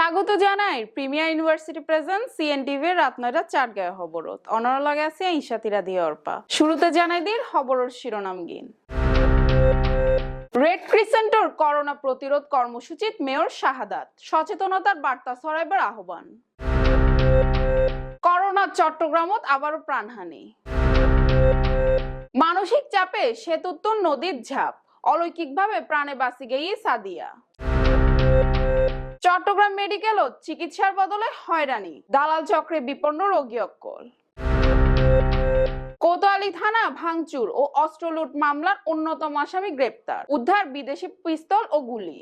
স্বাগত জানাই premier university present CNTV রাত নয়টা চার গায়ে হবরত অনরা লাগে আছে ইশাতিরা দিয়ে অর্পা। শুরুতে জানাই দিন খবরের শিরোনাম গিন রেড ক্রিসেন্টর করোনা প্রতিরোধ কর্মসূচিত মেয়র শাহাদাত। সচেতনতার বার্তা ছড়াইবার আহ্বান। করোনা চট্টগ্রামত আবারও প্রাণহানি। মানসিক চাপে সেতুত্তর নদীর ঝাঁপ। অলৌকিকভাবে প্রাণে বাঁচি গিয়ে সাদিয়া। চট্টগ্রাম মেডিকেলত চিকিৎসার বদলে হয়রানি। দালাল চক্রে বিপন্ন রোগী অক্কল। কোতোয়ালি থানা ভাঙচুর ও অস্ত্র লুট মামলার অন্যতম আসামি গ্রেপ্তার। উদ্ধার বিদেশি পিস্তল ও গুলি।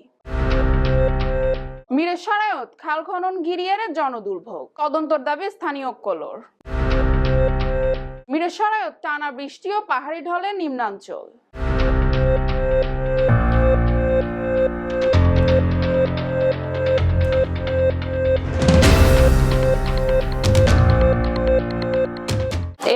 মিরেশ্বরায়ত খাল খনন ঘিরিয়ারে জনদুর্ভোগ। তদন্তর দাবি স্থানীয় কলর মিরেশ্বরায়ত টানা বৃষ্টি ও পাহাড়ি ঢলে নিম্নাঞ্চল।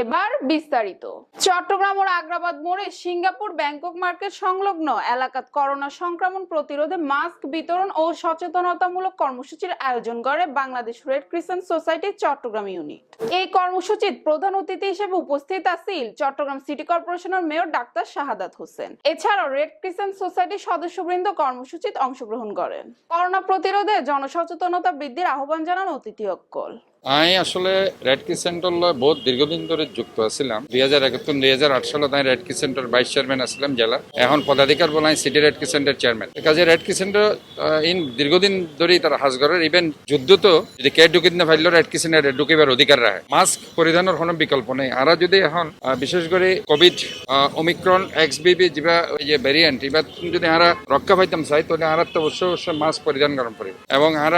এবার বিস্তারিত। চট্টগ্রাম ও আগ্রাবাদ মোড়ে সিঙ্গাপুর, ব্যাংকক মার্কেট সংলগ্ন এলাকাত করোনা সংক্রমণ প্রতিরোধে মাস্ক বিতরণ ও সচেতনতামূলক কর্মসূচির আয়োজন করে Bangladesh red crescent society Chattogram unit. এই কর্মসূচির প্রধান অতিথি হিসেবে উপস্থিত আছিল চট্টগ্রাম সিটি কর্পোরেশনের মেয়র ডাক্তার শাহাদাত হোসেন। এছাড়াও রেড ক্রিসেন্ট সোসাইটির সদস্যবৃন্দ কর্মসূচিত অংশগ্রহণ করেন। করোনা প্রতিরোধে জনসচেতনতা বৃদ্ধির আহ্বান জানান অতিথি অক্কল। আমি আসলে রেড ক্রিসেন্টর লয় বহুত দীর্ঘদিন ধরে যুক্ত আছিলাম দুই হাজার একাত্তর, দুই হাজার আট সালে আমি রেড ক্রিসেন্টর ভাইস চেয়ারম্যান আসলাম জেলা। এখন পদাধিকার বলে আমি সিটি রেড ক্রিসেন্টের চেয়ারম্যান কাজে রেড ক্রিসেন্টর ইন দীর্ঘদিন ধরেই তারা ইভেন যুদ্ধ তো যদি কে ঢুকি না রেড ক্রিসেন্টের ঢুকিবার অধিকার রাখে। মাস্ক পরিধানের কোনো বিকল্প নেই। যদি এখন বিশেষ করে কোভিড এক্স বিবি ওই যে ভ্যারিয়েন্ট এবার যদি আরা রক্ষা পাইতাম চাই, তাহলে আর তো অবশ্যই অবশ্যই মাস্ক পরিধান করা পড়বে এবং আর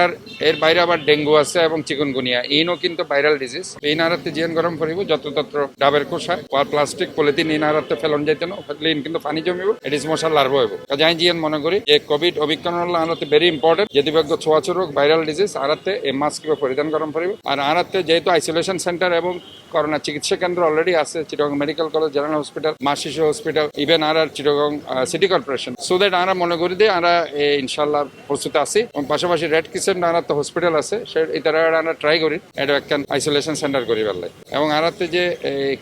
এর বাইরে আবার ডেঙ্গু আছে এবং চিকুনগুনিয়া। ইনও কিন্তু ভাইরাল ডিজিজ এই নারাতে জিয়ান গরম করিব যততত্র ডাবের খোসা আর প্লাস্টিক পলিথিন এই নারাতে ফেলন যাইতে না কিন্তু পানি জমিব এডিস মশা লার্ভ হইব। কাজে আমি জিয়ান মনে করি যে কোভিড অভিজ্ঞান আনাতে ভেরি ইম্পর্টেন্ট যদি ভাগ্য ছোঁয়াচু রোগ ভাইরাল ডিজিজ আরাতে এই মাস্ক কিবা পরিধান গরম করিব। আর আরাতে যেহেতু আইসোলেশন সেন্টার এবং করোনা চিকিৎসা কেন্দ্র অলরেডি আছে Chittagong medical college general hospital মা শিশু হসপিটাল ইভেন আর আর Chittagong city corporation so that আমরা মনে করি যে আমরা ইনশাল্লাহ প্রস্তুত আছি। এবং পাশাপাশি রেড কিচেন আর তো হসপিটাল আছে, সে এটা আমরা ট্রাই করি, এটা একটা আইসোলেশন সেন্টার করি পারলে এবং আরাতে যে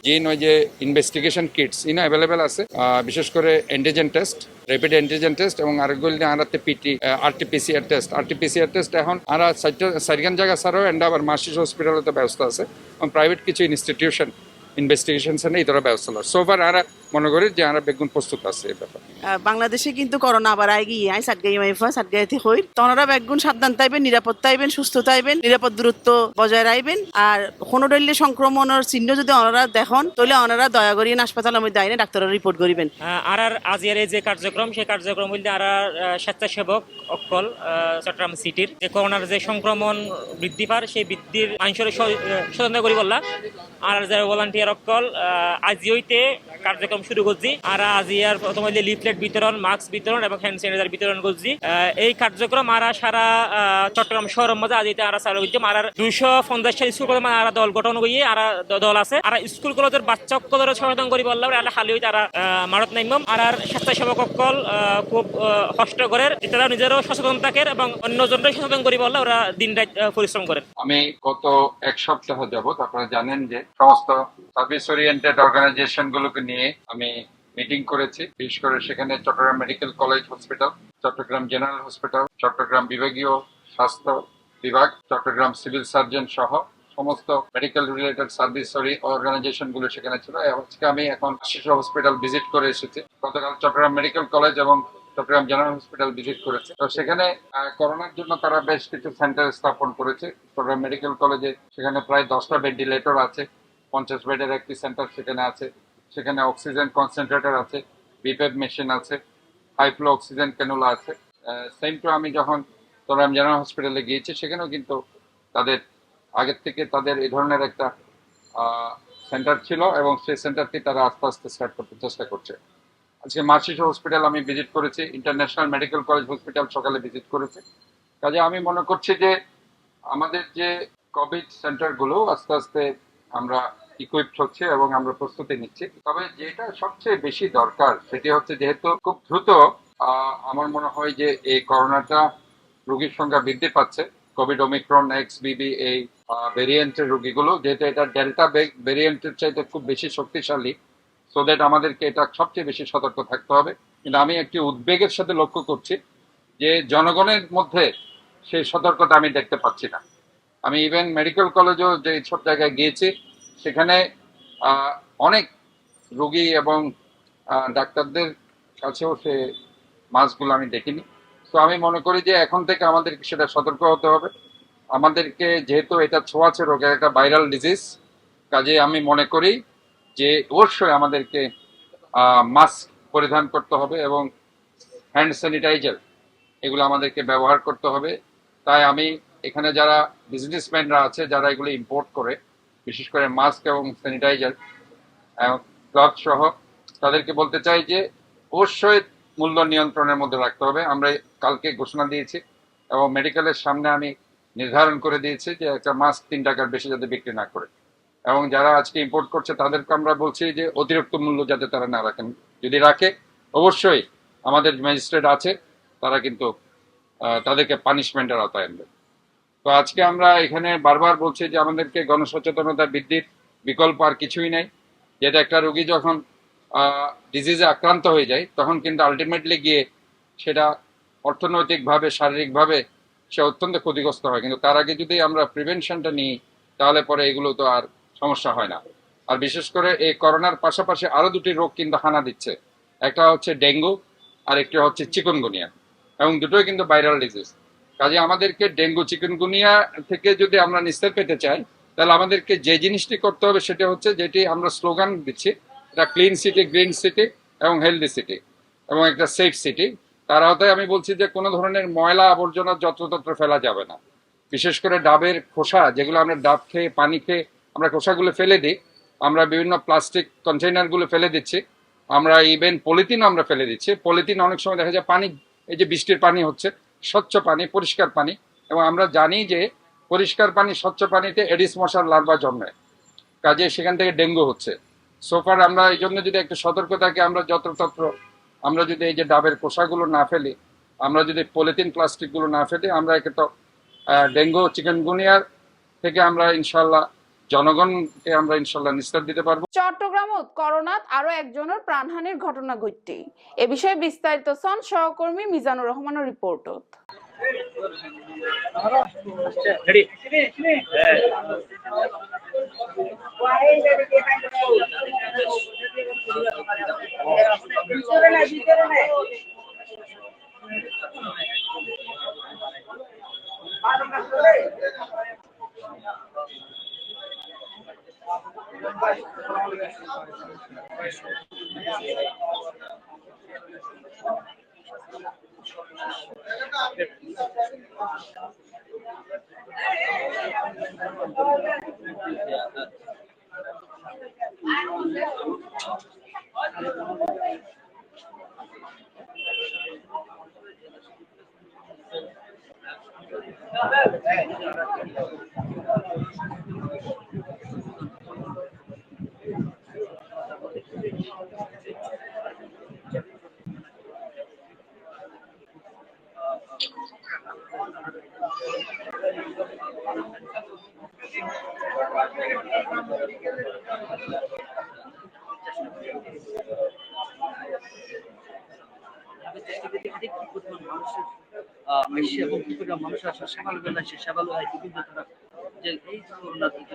জিন নয় যে ইনভেস্টিগেশন কিটস ইন অ্যাভেলেবেল আছে বিশেষ করে antigen test rapid antigen test এবং আরেকগুলি আরাতে পিটি আরটিপিসিআর টেস্ট আরটিপিসিআর টেস্ট এখন আর সাইডগান জায়গা ছাড়াও এন্ড আবার মাসিস হসপিটালে তো ব্যবস্থা আছে এবং প্রাইভেট কিছু ইনস্টিটিউশন ইনভেস্টিগেশন সেন্টার এই ধরনের ব্যবস্থা সোফার আমরা মনে করি যে আমরা বেগুন প্রস্তুত আছে এই ব্যাপারে। বাংলাদেশে কিন্তু করোনা আবার আই গিয়ে আই সাতগাই মাইফা সাতগাইতে হই তনারা বেগুন সাবধান তাইবেন নিরাপদ তাইবেন সুস্থ তাইবেন নিরাপদ দূরত্ব বজায় রাখবেন আর কোনো ডলে সংক্রমণের চিহ্ন যদি ওনারা দেখুন তাহলে ওনারা দয়া করিয়ে হাসপাতালের মধ্যে আইনে ডাক্তারের রিপোর্ট করিবেন। আর আর আজিয়ার এই যে কার্যক্রম সেই কার্যক্রম বলতে আর আর, স্বেচ্ছাসেবক অকল চট্টগ্রাম সিটির। যে করোনার যে সংক্রমণ বৃদ্ধি পার সেই বৃদ্ধির আইনসরে সচেতন করি বললা আর আর যারা ভলান্টিয়ার অকল আজিওইতে কার্যক্রম শুরু করছি। আর আজিয়ার প্রথম হইলে লিফলেট বিতরণ মাস্ক বিতরণ এবং হ্যান্ড স্যানিটাইজার বিতরণ করছি। এই কার্যক্রম আর আর সারা চট্টগ্রাম শহরের মধ্যে আজিতে আর চালু করছি আর দুইশো পঞ্চাশ স্কুল কলেজ আর দল গঠন করি আর দল আছে। আর স্কুল কলেজের বাচ্চা সকলের সচেতন করি বললাম, আর খালি হই তারা মারত নাইমম আর আর স্বেচ্ছাসেবক সকল খুব কষ্ট করে তারা নিজেরও সচেতন থাকে এবং অন্যজনরাই সচেতন করি বললে ওরা দিন রাত পরিশ্রম করেন। আমি গত এক সপ্তাহ যাবত আপনারা জানেন যে সমস্ত সার্ভিস ওরিয়েন্টেড অর্গানাইজেশন গুলোকে নিয়ে আমি মিটিং করেছি। বিশেষ করে সেখানে Chattogram medical college hospital, Chattogram general hospital, Chattogram বিভাগীয় স্বাস্থ্য বিভাগ, চট্টগ্রাম সিভিল সার্জন সহ সমস্ত মেডিকেল রিলেটেড সার্ভিস সরি অর্গানাইজেশনগুলো সেখানে ছিল। আজকে আমি এখন শিশু হসপিটাল ভিজিট করে এসেছি। গতকাল চট্টগ্রাম মেডিকেল কলেজ এবং চট্টগ্রাম জেনারেল হসপিটাল ভিজিট করেছে। তো সেখানে করোনার জন্য তারা বেশ কিছু সেন্টার স্থাপন করেছে। চট্টগ্রাম মেডিকেল কলেজে সেখানে প্রায় দশটা ভেন্টিলেটর আছে। পঞ্চাশ বেডের একটি সেন্টার সেখানে আছে। সেখানে অক্সিজেন কনসেন্ট্রেটর আছে বিপেড মেশিন আছে হাই ফ্লো অক্সিজেন ক্যানুলা আছে সেম টু আমি যখন চট্টগ্রাম জেনারেল হসপিটালে গিয়েছি, সেখানেও কিন্তু তাদের আগের থেকে তাদের এই ধরনের একটা সেন্টার ছিল এবং সেই সেন্টারটি তারা আস্তে আস্তে স্টার্ট করতে চেষ্টা করছে। আজকে মার্শিসো হসপিটাল আমি ভিজিট করেছি ইন্টারন্যাশনাল মেডিকেল কলেজ হসপিটাল সকালে ভিজিট করেছি। কাজে আমি মনে করছি যে আমাদের যে কোভিড সেন্টারগুলো আস্তে আস্তে আমরা ইকুইপড হচ্ছে এবং আমরা প্রস্তুতি নিচ্ছি। তবে যেটা সবচেয়ে বেশি দরকার, সেটি হচ্ছে যেহেতু খুব দ্রুত আমার মনে হয় যে এই করোনাটা রোগীর সংখ্যা বৃদ্ধি পাচ্ছে। কোভিড, ওমিক্রন, এক্স বিবি এই ভেরিয়েন্টের রোগীগুলো, যেহেতু এটা ডেল্টা ভেরিয়েন্টের চাইতে খুব বেশি শক্তিশালী সো দ্যাট আমাদেরকে এটা সবচেয়ে বেশি সতর্ক থাকতে হবে। কিন্তু আমি একটি উদ্বেগের সাথে লক্ষ্য করছি যে জনগণের মধ্যে সেই সতর্কতা আমি দেখতে পাচ্ছি না। আমি ইভেন মেডিকেল কলেজেও যে সব জায়গায় গিয়েছি সেখানে অনেক রোগী এবং ডাক্তারদের কাছেও সে মাস্কগুলো আমি দেখিনি। তো আমি মনে করি যে এখন থেকে আমাদেরকে সেটা সতর্ক হতে হবে। আমাদেরকে যেহেতু এটা ছোঁয়াছে রোগের একটা ভাইরাল ডিজিজ কাজে আমি মনে করি যে অবশ্যই আমাদেরকে মাস্ক পরিধান করতে হবে এবং হ্যান্ড স্যানিটাইজার এগুলো আমাদেরকে ব্যবহার করতে হবে। তাই আমি এখানে যারা বিজনেসম্যানরা আছে, যারা এগুলো ইম্পোর্ট করে বিশেষ করে মাস্ক এবং স্যানিটাইজার ক্লথ সহ তাদেরকে বলতে চাই যে অবশ্যই মূল্য নিয়ন্ত্রণের মধ্যে রাখতে হবে। আমরা কালকে ঘোষণা দিয়েছি এবং মেডিকেলের সামনে আমি নির্ধারণ করে দিয়েছি যে একটা মাস্ক তিন টাকার বেশি যাতে বিক্রি না করে। এবং যারা আজকে ইম্পোর্ট করছে তাদেরকে আমরা বলছি যে অতিরিক্ত মূল্য যাতে তারা না রাখেন। যদি রাখে, অবশ্যই আমাদের ম্যাজিস্ট্রেট আছে, তারা কিন্তু তাদেরকে পানিশমেন্টের আওতায় আনবে। তো আজকে আমরা এখানে বারবার বলছি যে আমাদেরকে গণসচেতনতা বৃদ্ধির বিকল্প আর কিছুই নাই। যেটা একটা রোগী যখন ডিজিজে আক্রান্ত হয়ে যায়, তখন কিন্তু আলটিমেটলি গিয়ে সেটা অর্থনৈতিকভাবে, শারীরিকভাবে সে অত্যন্ত ক্ষতিগ্রস্ত হয়। কিন্তু তার আগে যদি আমরা প্রিভেনশনটা নিই, তাহলে পরে এগুলো তো আর সমস্যা হয় না। আর বিশেষ করে এই করোনার পাশাপাশি আরও দুটি রোগ কিন্তু হানা দিচ্ছে। একটা হচ্ছে ডেঙ্গু আর একটি হচ্ছে চিকনগুনিয়া। এবং দুটোই কিন্তু ভাইরাল ডিজিজ কাজে আমাদেরকে ডেঙ্গু চিকনগুনিয়া থেকে যদি আমরা নিস্তার পেতে চাই, তাহলে আমাদেরকে যে জিনিসটি করতে হবে সেটা হচ্ছে যেটি আমরা স্লোগান দিচ্ছি, এটা ক্লিন সিটি, গ্রিন সিটি এবং হেলদি সিটি এবং একটা সেফ সিটি। তার আওতায় আমি বলছি যে কোনো ধরনের ময়লা আবর্জনা যত্রতত্র ফেলা যাবে না। বিশেষ করে ডাবের খোসা, যেগুলো আমরা ডাব খেয়ে, পানি খেয়ে আমরা খোসাগুলো ফেলে দিই, আমরা বিভিন্ন প্লাস্টিক কন্টেইনারগুলো ফেলে দিচ্ছি, আমরা ইভেন পলিথিনও আমরা ফেলে দিচ্ছি। পলিথিন অনেক সময় দেখা যায় পানি, এই যে বৃষ্টির পানি হচ্ছে স্বচ্ছ পানি, পরিষ্কার পানি এবং আমরা জানি যে পরিষ্কার পানি, স্বচ্ছ পানিতে এডিস মশার লার্ভা জন্মায়। কাজে সেখান থেকে ডেঙ্গু হচ্ছে। সোফার আমরা এই জন্য যদি একটু সতর্ক থাকি, আমরা যত্রতত্র আমরা যদি এই যে ডাবের কোষাগুলো না ফেলি, আমরা যদি পলিথিন, প্লাস্টিকগুলো না ফেলি, আমরা একে তো ডেঙ্গু, চিকেনগুনিয়ার থেকে আমরা ইনশাল্লাহ জনগণকে আমরা ইনশাল্লাহ নিস্তার দিতে পারব। চট্টগ্রামত করোনাত আরও একজনের প্রাণহানির ঘটনা ঘটছে এ বিষয়ে বিস্তারিত সন সহকর্মী মিজানুর রহমানের রিপোর্টত আহ, আসে সকালবেলা সে সেবালু হয় কিন্তু তারা যে এই করোনা থেকে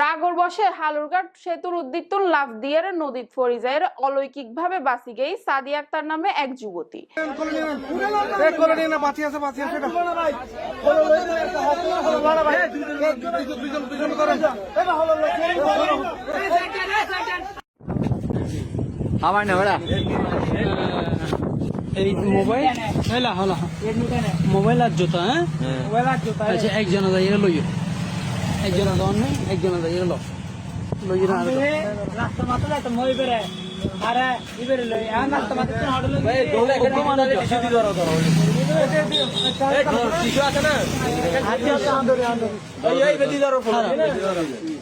রাগর বসে হালুরঘাট সেতুর উদ্দীপ্তন লাভ দিয়ার নদীত ফরিজায়ের অলৌকিক ভাবে বাঁচি গেই সাদি আক্তার নামে এক যুবতী। আমার না এই মোবাইল হলা হলা মোবাইল আর জুতা হ্যাঁ মোবাইল আর জুতা আচ্ছা একজন লইও একজন একজন যাই লো লইও না রাস্তা মাত্র তো মই বেরে আরে ইবেরে লই আ রাস্তা মাত্র তো হড় লই এই দৌড়ে কেন মানে কিছু দি ধরো ধরো এই কিছু আছে না আন্দরে আন্দরে এই এই বেদি ধরো ফোন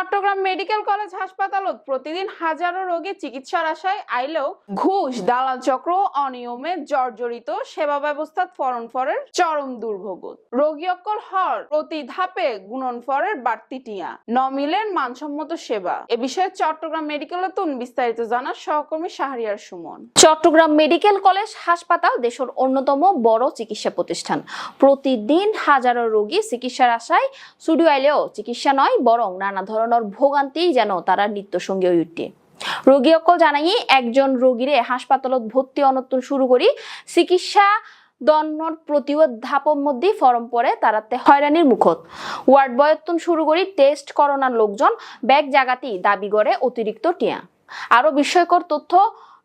চট্টগ্রাম মেডিকেল কলেজ হাসপাতালত প্রতিদিন হাজারো রোগী চিকিৎসার আশায় আইলেও ঘুষ, দালাল চক্র, অনিয়মে জর্জরিত সেবা ব্যবস্থা ফরন ফরের চরম দুর্ভোগ। রোগী অক্কল হর, প্রতি ধাপে গুণন ফরের বাড়তি টিয়া। নমিলেন মানসম্মত সেবা। এ বিষয়ে চট্টগ্রাম মেডিকেল তুন বিস্তারিত জানার সহকর্মী শাহরিয়ার সুমন। চট্টগ্রাম মেডিকেল কলেজ হাসপাতাল দেশের অন্যতম বড় চিকিৎসা প্রতিষ্ঠান। প্রতিদিন হাজারো রোগী চিকিৎসার আশায় স্টুডিও আইলেও চিকিৎসা নয়, বরং নানা ধরনের ভোগান্তি যেন তারা নিত্য সঙ্গী হয়ে উঠে। রোগী অকল জানাই একজন রোগীরে হাসপাতালত ভর্তি অনত্তন শুরু করি, চিকিৎসা দন্নর প্রতিরোধ ধাপর মধ্যে ফরম পরে তারাতে হয়রানির মুখত। ওয়ার্ড বয়ত্তন শুরু করি, টেস্ট করোনার লোকজন ব্যাগ জাগাতি দাবি করে অতিরিক্ত টিয়া। আরও বিস্ময়কর তথ্য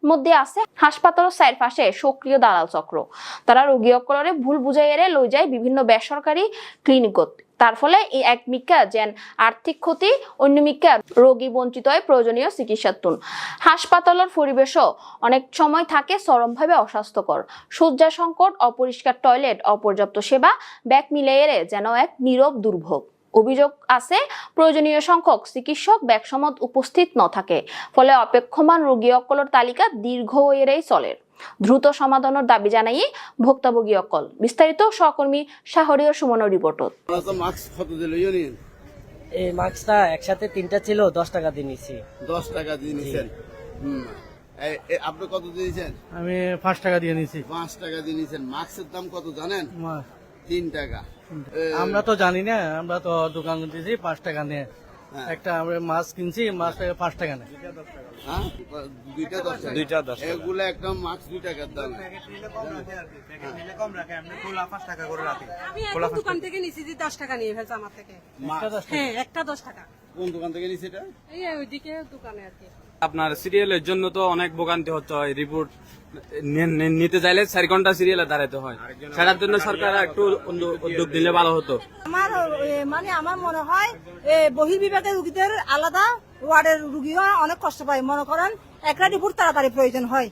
মধ্যে আছে হাসপাতাল সাইড পাশে সক্রিয় দালাল চক্র। তারা রোগী অকলরে ভুল বুঝাই এরে লই যায় বিভিন্ন বেসরকারি ক্লিনিকত। তার ফলে এই এক মিক্কা যেন আর্থিক ক্ষতি, অন্য মিক্কা রোগী বঞ্চিত হয় প্রয়োজনীয় চিকিৎসার তুন হাসপাতালের পরিবেশও অনেক সময় থাকে চরমভাবে অস্বাস্থ্যকর। শয্যা সংকট অপরিষ্কার টয়লেট, অপর্যাপ্ত সেবা, ব্যাগ মিলাইয়েরে যেন এক নীরব দুর্ভোগ। অভিযোগ আছে, প্রয়োজনীয় সংখ্যক চিকিৎসক ব্যাগসমত উপস্থিত ন থাকে ফলে অপেক্ষমান রোগী অকলর তালিকা দীর্ঘ এরাই চলে। দ্রুত সমাধানের দাবি জানাই ভুক্তভোগী অকল। বিস্তারিত সহকর্মী শাহরীয় সুমনের রিপোর্টত। ইউনিয়ন এই মাস্কটা একসাথে তিনটা ছিল দশ টাকা দিয়ে নিছি দশ টাকা দিয়ে নিছেন হুম। এ- এ- আপনি কত দিয়েছেন? আমি পাঁচ টাকা দিয়ে নিছি পাঁচ টাকা দিয়ে নিছেন মাস্কের দাম কত জানেন? তিন টাকা। আমরা তো জানি না আমরা তো দোকান দিয়েছি পাঁচ টাকা নিয়ে। একটা আমরা মাছ কিনছি মাছ পাঁচ টাকা নেয়। হ্যাঁ? দুইটা দশ টাকা। দুইটা দশ এগুলো একটা মাস্ক দুই টাকার দাম। আমি এখন দোকান থেকে নিছি যে দশ টাকা নিয়ে ফেলছে আমার থেকে। হ্যাঁ একটা দশ টাকা। কোন দোকান থেকে নিছি এটা? এই ওইদিকে দোকানে আর কি। আপনার সিরিয়ালের জন্য তো অনেক ভোগান্তি হতে হয় রিপোর্ট নিতে চাইলে চার ঘণ্টা সিরিয়ালে দাঁড়াতে হয়। সেটার জন্য সরকার একটু উদ্যোগ- দিলে ভালো হতো। আমার মানে আমার মনে হয় এ, বহির্বিভাগের রুগীদের আলাদা ওয়ার্ডের রুগীও অনেক কষ্ট পায়। মনে করেন একটা রিপোর্ট তাড়াতাড়ি প্রয়োজন হয়।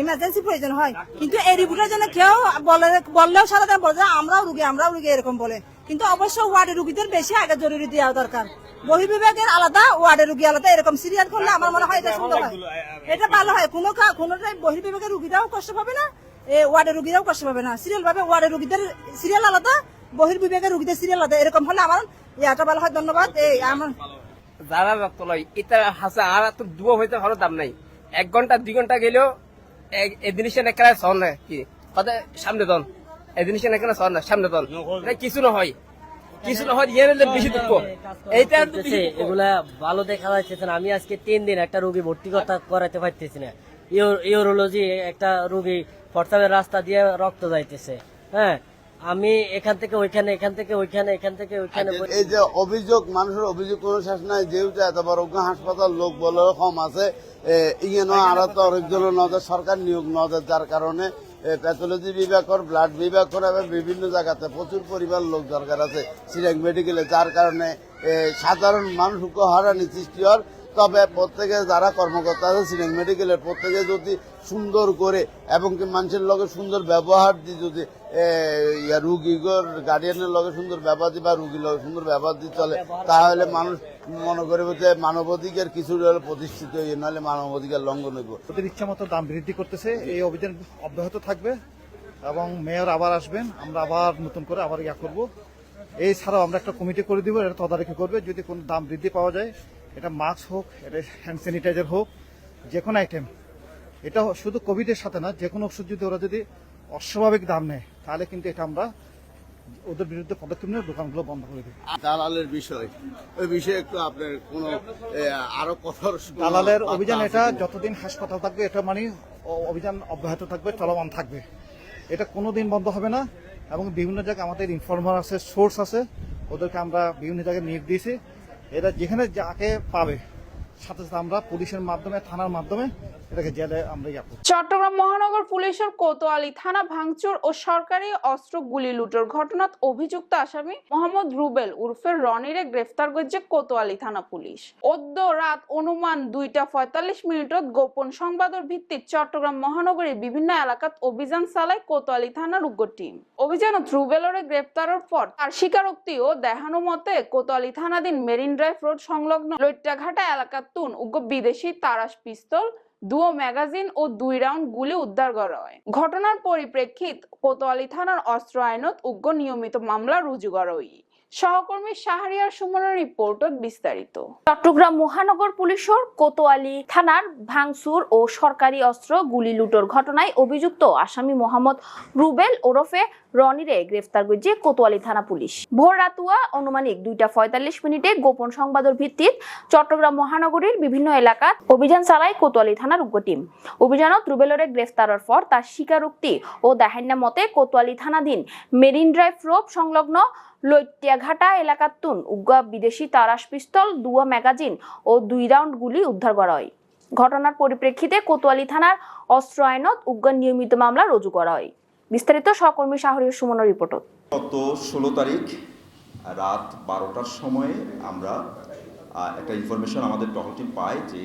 ইমার্জেন্সি প্রয়োজন হয়। কিন্তু এই রিপোর্টের জন্য কেউ বলে, বললেও সারাদিন বলে আমরাও রুগী আমরাও রুগী, এরকম বলে। কিন্তু অবশ্য ওয়ার্ডের রুগীদের বেশি আগে জরুরি দেওয়া দরকার। বহির্বিভাগের আলাদা ওয়ার্ডের রুগী আলাদা, এরকম সিরিয়াল করলে আমার মনে হয় এটা সুন্দর হয়। এটা ভালো হয়। কোনো কোনোটাই বহির্বিভাগের রুগীরাও কষ্ট পাবে না ওয়ার্ডের রুগীরাও কষ্ট পাবে না। সিরিয়াল ভাবে ওয়ার্ডের রুগীদের সিরিয়াল আলাদা, বহির্বিভাগের রুগীদের সিরিয়াল আলাদা, এরকম হলে আমার ইয়াটা ভালো হয়। ধন্যবাদ। এই আমার যারা রক্ত লয় এটা হাসা আর তো দুয়ো হইতে ভালো দাম নাই। এক ঘণ্টা, দুই ঘণ্টা গেলেও এই জিনিসটা না কি? কথা সামনে দন এই জিনিসটা না সামনে দন এটা কিছু না হয় কিছু না হয় ইয়ে হলে বেশি দুঃখ এইটা। এগুলা ভালো দেখা যাচ্ছে না। আমি আজকে তিন দিন একটা রোগী ভর্তি কথা করাতে পারতেছি না। ইউরোলজি একটা রুগী প্রস্তাবের রাস্তা দিয়ে রক্ত যাইতেছে। হ্যাঁ? আমি এখান থেকে ওইখানে এখান থেকে ওইখানে এখান থেকে ওইখানে আচ্ছা, এই যে অভিযোগ মানুষের অভিযোগ কোনো শেষ নাই যেহেতু এত বড় হাসপাতাল লোক বলে কম আছে। ইয়ে নয় আর তো অনেকগুলো নজর সরকার নিয়োগ নজর যার কারণে প্যাথোলজি বিভাগ কর ব্লাড বিভাগ করে এবং বিভিন্ন জায়গাতে প্রচুর পরিমাণ লোক দরকার আছে সিরাং মেডিকেলে যার কারণে সাধারণ মানুষ হারানি সৃষ্টি হওয়ার তবে প্রত্যেকে যারা কর্মকর্তা আছে সিরাং মেডিকেলের প্রত্যেকে যদি সুন্দর করে এবং কি মানুষের লগে সুন্দর ব্যবহার দিয়ে যদি রুগীগর গার্ডিয়ানের লগে সুন্দর ব্যবহার দিয়ে বা রুগীর লগে সুন্দর ব্যবহার দিয়ে চলে, তাহলে মানুষ মনে করব যে মানবাধিকার কিছু প্রতিষ্ঠিত হইবে নাহলে মানবাধিকার লঙ্ঘন হইব। ওদের ইচ্ছা মতো দাম বৃদ্ধি করতেছে, এই অভিযান অব্যাহত থাকবে এবং মেয়র আবার আসবেন, আমরা আবার নতুন করে আবার ইয়া করব। এই ছাড়াও আমরা একটা কমিটি করে দিব, এটা তদারকি করবে, যদি কোনো দাম বৃদ্ধি পাওয়া যায়। এটা মাস্ক হোক এটা হ্যান্ড স্যানিটাইজার হোক যে কোনো আইটেম এটা শুধু কোভিডের সাথে না যে কোনো ওষুধ যদি ওরা যদি অস্বাভাবিক দাম নেয় তাহলে কিন্তু এটা আমরা ওদের বিরুদ্ধে পদক্ষেপ নিয়ে দোকানগুলো বন্ধ করে দেবো। দালালের বিষয়। ওই বিষয়ে একটু আপনার কোনো আরও কথার দালালের অভিযান এটা যতদিন হাসপাতাল থাকবে এটা মানে অভিযান অব্যাহত থাকবে চলমান থাকবে। এটা কোনোদিন বন্ধ হবে না এবং বিভিন্ন জায়গায় আমাদের ইনফরমার আছে সোর্স আছে ওদেরকে আমরা বিভিন্ন জায়গায় নিয়োগ দিয়েছি। এরা যেখানে যাকে পাবে সাথে সাথে আমরা পুলিশের মাধ্যমে থানার মাধ্যমে চট্টগ্রাম মহানগর পুলিশের কোতোয়ালি থানা ভাঙচুর ও সরকারি অস্ত্র গুলি লুটোর ঘটনাত অভিযুক্ত আসামি মোহাম্মদ রুবেল উর্ফে রনিরে গ্রেফতার করেছে কোতোয়ালি থানা পুলিশ। অদ্য রাত অনুমান দুইটা পঁয়তাল্লিশ মিনিটত গোপন সংবাদের ভিত্তিত চট্টগ্রাম মহানগরীর বিভিন্ন এলাকাত অভিযান চালায় কোতোয়ালি থানার উগ্র টিম। অভিযানত রুবেলরে গ্রেফতারের পর তার স্বীকারোক্তি ও দেখানো মতে কোতোয়ালি থানাধীন মেরিন ড্রাইভ রোড সংলগ্ন লইট্টাঘাটা এলাকার তুন উগ্র বিদেশি তারাস পিস্তল দুও ম্যাগাজিন ও দুই রাউন্ড গুলি উদ্ধার করা হয়। ঘটনার পরিপ্রেক্ষিত কোতোয়ালি থানার অস্ত্র আইনত উগ্র নিয়মিত মামলা রুজু করা হয়। সহকর্মী শাহরিয়ার সুমনের রিপোর্টত বিস্তারিত। চট্টগ্রাম মহানগর পুলিশের কোতোয়ালি থানার ভাঙচুর ও সরকারি অস্ত্র গুলি লুটোর ঘটনায় অভিযুক্ত আসামি মোহাম্মদ রুবেল ওরফে রনিরে গ্রেফতার করেছে কোতোয়ালি থানা পুলিশ। ভোর রাতুয়া আনুমানিক দুইটা পঁয়তাল্লিশ মিনিটে গোপন সংবাদের ভিত্তিত চট্টগ্রাম মহানগরীর বিভিন্ন এলাকাত অভিযান চালায় কোতোয়ালি থানার উগ্র টিম। অভিযানত রুবেলরে গ্রেফতারের পর তার স্বীকারোক্তি ও দেহান্যা মতে কোতোয়ালি থানাধীন মেরিন ড্রাইভ রোড সংলগ্ন লৈটিয়াঘাটা এলাকার তুন উগ্র বিদেশি তারাস পিস্তল, দুয়া ম্যাগাজিন ও দুই রাউন্ড গুলি উদ্ধার করা হয়। ঘটনার পরিপ্রেক্ষিতে কোতোয়ালি থানার অস্ত্র আইনত উগ্র নিয়মিত মামলা রুজু করা হয়। বিস্তারিত সহকর্মী শাহরীয় সুমনের রিপোর্ট গত ষোলো তারিখ রাত বারোটার সময় আমরা একটা ইনফরমেশন আমাদের টহল টিম পাই যে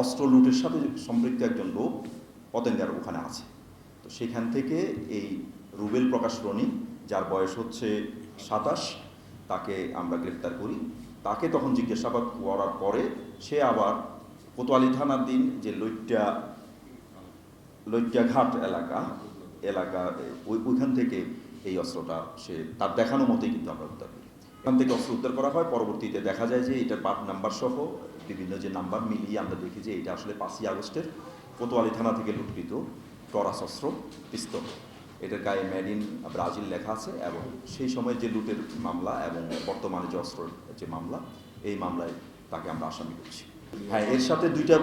অস্ত্র লুটের সাথে সম্পৃক্ত একজন লোক পতেঙ্গার ওখানে আছে। তো সেখান থেকে এই রুবেল প্রকাশ রনি, যার বয়স হচ্ছে সাতাশ, তাকে আমরা গ্রেপ্তার করি। তাকে তখন জিজ্ঞাসাবাদ করার পরে সে আবার কোতোয়ালি থানার দিন যে লইট্টা লজ্জাঘাট এলাকা এলাকা ওই ওইখান থেকে এই অস্ত্রটা সে, তার দেখানো মতোই কিন্তু আমরা উদ্ধার করি। এখান থেকে অস্ত্র উদ্ধার করা হয়, পরবর্তীতে দেখা যায় যে এটার পার্ট নাম্বার সহ বিভিন্ন যে নাম্বার মিলিয়ে আমরা দেখি যে এটা আসলে পাঁচই আগস্টের কোতোয়ালি থানা থেকে লুটকৃত টরাস অস্ত্র, পিস্তল। এটার গায়ে মেড ইন ব্রাজিল লেখা আছে এবং সেই সময় যে লুটের মামলা এবং বর্তমানে যে অস্ত্র যে মামলা, এই মামলায় তাকে আমরা আসামি করছি। হ্যাঁ এর সাথে দুইটা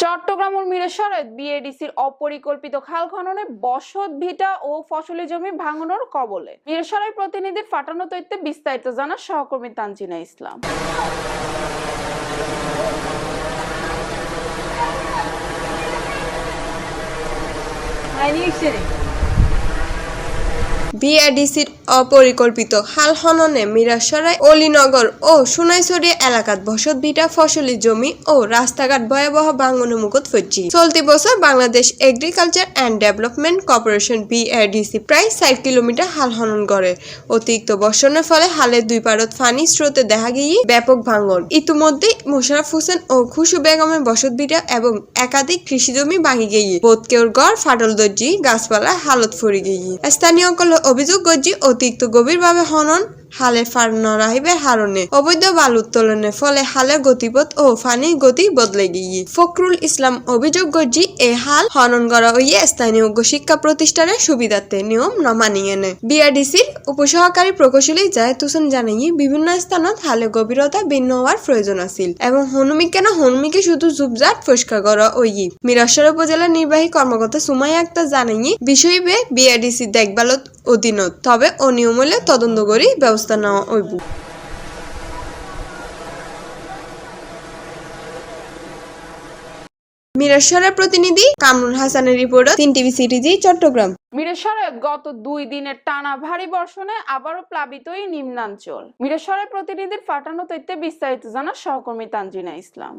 চট্টগ্রাম ও মিরেশ্বরে বিএডিসির অপরিকল্পিত খাল খননে বসত ভিটা ও ফসলি জমি ভাঙনের কবলে। মিরেশ্বরের প্রতিনিধির ফাটানো তথ্যে বিস্তারিত জানা সহকর্মী তানজিনা ইসলাম। বিআরডিসির অপরিকল্পিত খাল খননে মিরাসরাই অলিনগর ও সোনাইছড়ি এলাকাত বসত ভিটা ফসলি জমি ও রাস্তাঘাট ভয়াবহ ভাঙনের মুখত ফেরছি চলতি বছর Bangladesh agriculture and development corporation BRDC প্রায় ষাট কিলোমিটার হাল খনন করে। অতিরিক্ত বর্ষণের ফলে হালের দুই পারত ফানি স্রোতে দেখা গিয়ে ব্যাপক ভাঙন। ইতিমধ্যে মোশারফ হোসেন ও খুশু বেগমের বসত ভিটা এবং একাধিক কৃষি জমি ভাঙি গিয়ে বোধকেওর গড়, ফাটল দর্জি, গাছপালা, হালত ফুরি গিয়ে। স্থানীয় অভিযোগ গজি অতিরিক্ত গভীরভাবে হনন হালে ফার নরাহিবের হারণে। অবৈধ বাল উত্তোলনের ফলে হালে গতিপথ ও ফানির গতি বদলে গিয়ে। ফখরুল ইসলাম অভিযোগ গজি এ হাল হনন করা হইয়ে স্থানীয় শিক্ষা প্রতিষ্ঠানের সুবিধার্থে নিয়ম ন মানিয়ে নেয়। বিআরডিসির উপসহকারী প্রকৌশলী জায়েদ হোসেন জানাই বিভিন্ন স্থানত হালে গভীরতা ভিন্ন হওয়ার প্রয়োজন আছিল এবং হনুমিক কেন হনুমিকে শুধু জুবজাট পরিষ্কার করা ওই মিরাশ্বর উপজেলা নির্বাহী কর্মকর্তা সুমাই আক্তার জানাই বিষয়বে বিআরডিসি দেখভালত অধীনত তবে অনিয়ম হলে তদন্ত করে ব্যবস্থা নেওয়া হইব। মিরাশ্বরের প্রতিনিধি কামরুল হাসানের রিপোর্ট তিন টিভি সিটিজি চট্টগ্রাম। মিরেশ্বরে গত দুই দিনের টানা ভারী বর্ষণে আবারও প্লাবিতই নিম্নাঞ্চল। মিরেশ্বরের প্রতিনিধির বিস্তারিত জানা সহকর্মী তানজিনা ইসলাম।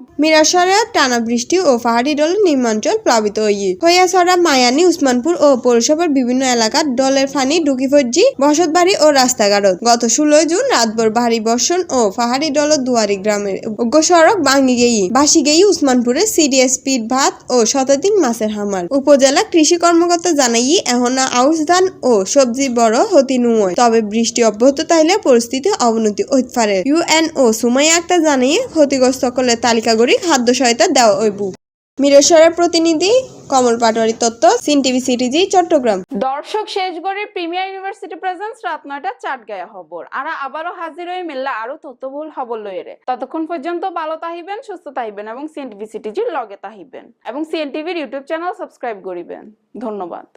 টানা বৃষ্টি ও পাহাড়ি নিম্নাঞ্চল প্লাবিত হই। হইয়াছড়া মায়ানি, উসমানপুর ও পৌরসভার বিভিন্ন এলাকার ডলের ফানি ঢুকি ফজ্জি বসতবাড়ি ও রাস্তাঘাটত গত ষোলোই জুন রাতভর ভারী বর্ষণ ও পাহাড়ি ডল দুয়ারি গ্রামের উগ্র সড়ক ভাঙি গেই। বাসি গেই উসমানপুরে সিডিএসপির ভাত ও শতাধিক মাছের হামার উপজেলা কৃষি কর্মকর্তা জানাই এখন আউশ ধান ও সবজি বড় হতি নুয়। তবে বৃষ্টি অব্যাহত তাইলে পরিস্থিতি অবনতি হইতে পারে। ইউএনও সুমাইয়া আক্তার জানিয়ে, ক্ষতিগ্রস্ত সকলের তালিকা করি খাদ্য সহায়তা দেওয়া হইব। মিরেশ্বরের প্রতিনিধি কমল পাটোয়ারি তত্ত্ব, সিন টিভি সিটিজি, চট্টগ্রাম। দর্শক, শেষগড়ের প্রিমিয়ার ইউনিভার্সিটি প্রেজেন্স রাত নয়টা চাট গায়া খবর। আর আবারও হাজির হয়ে মেললা আরও তথ্যবহুল খবর লইরে ততক্ষণ পর্যন্ত ভালো তাহিবেন সুস্থ তাহিবেন এবং সিন টিভি সিটিজির লগে তাহিবেন এবং সিএনটিভির ইউটিউব চ্যানেল সাবস্ক্রাইব করিবেন। ধন্যবাদ।